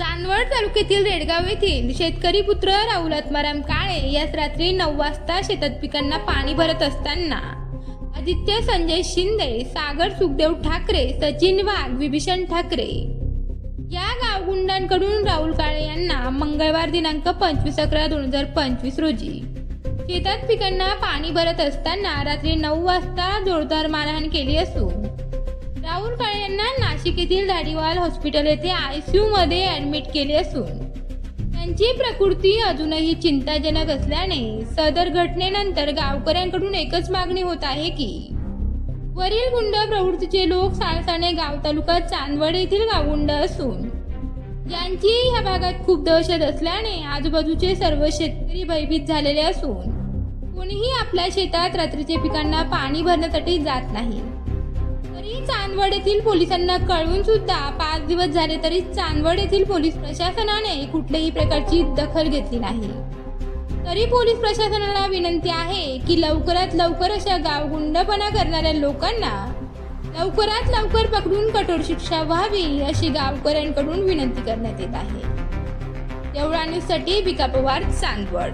तालुक्यातील रेडगाव येथील शेतकरी पुत्र राहुल आत्माराम काळे याच रात्री नऊ वाजता शेतात पिकांना पाणी भरत असताना आदित्य संजय शिंदे सागर सुखदेव ठाकरे सचिन वाघ विभीषण ठाकरे या गावगुंडांकडून राहुल काळे यांना मंगळवार दिनांक पंचवीस अकरा दोन हजार पंचवीस रोजी शेतात पिकांना पाणी भरत असताना रात्री नऊ वाजता जोरदार मारहाण केली असून राहुल काळे यांना नाशिक येथील दाढीवाल हॉस्पिटल येथे आयसीयू मध्ये ऍडमिट केले असून त्यांची प्रकृती अजूनही चिंताजनक असल्याने सदर घटनेनंतर गावकऱ्यांकडून एकच मागणी होत आहे की वरील गुंड प्रवृत्तीचे लोक साळसाणे गाव तालुका चांदवड येथील गावगुंड असून यांची ह्या भागात खूप दहशत असल्याने आजूबाजूचे सर्व शेतकरी भयभीत झालेले असून कोणीही आपल्या शेतात रात्रीचे पिकांना पाणी भरण्यासाठी जात नाही. तरी चांदवड येथील पोलिसांना कळवून सुद्धा पाच दिवस झाले तरी चांदवड येथील पोलीस प्रशासनाने कुठल्याही प्रकारची दखल घेतली नाही. तरी पोलीस प्रशासनाला विनंती आहे की लवकरात लवकर अशा गावगुंडपणा करणाऱ्या लोकांना लवकरात लवकर पकडून कठोर शिक्षा व्हावी अशी गावकऱ्यांकडून विनंती करण्यात येत आहे. एवढा न्यूजसाठी विका पवार चांदवड.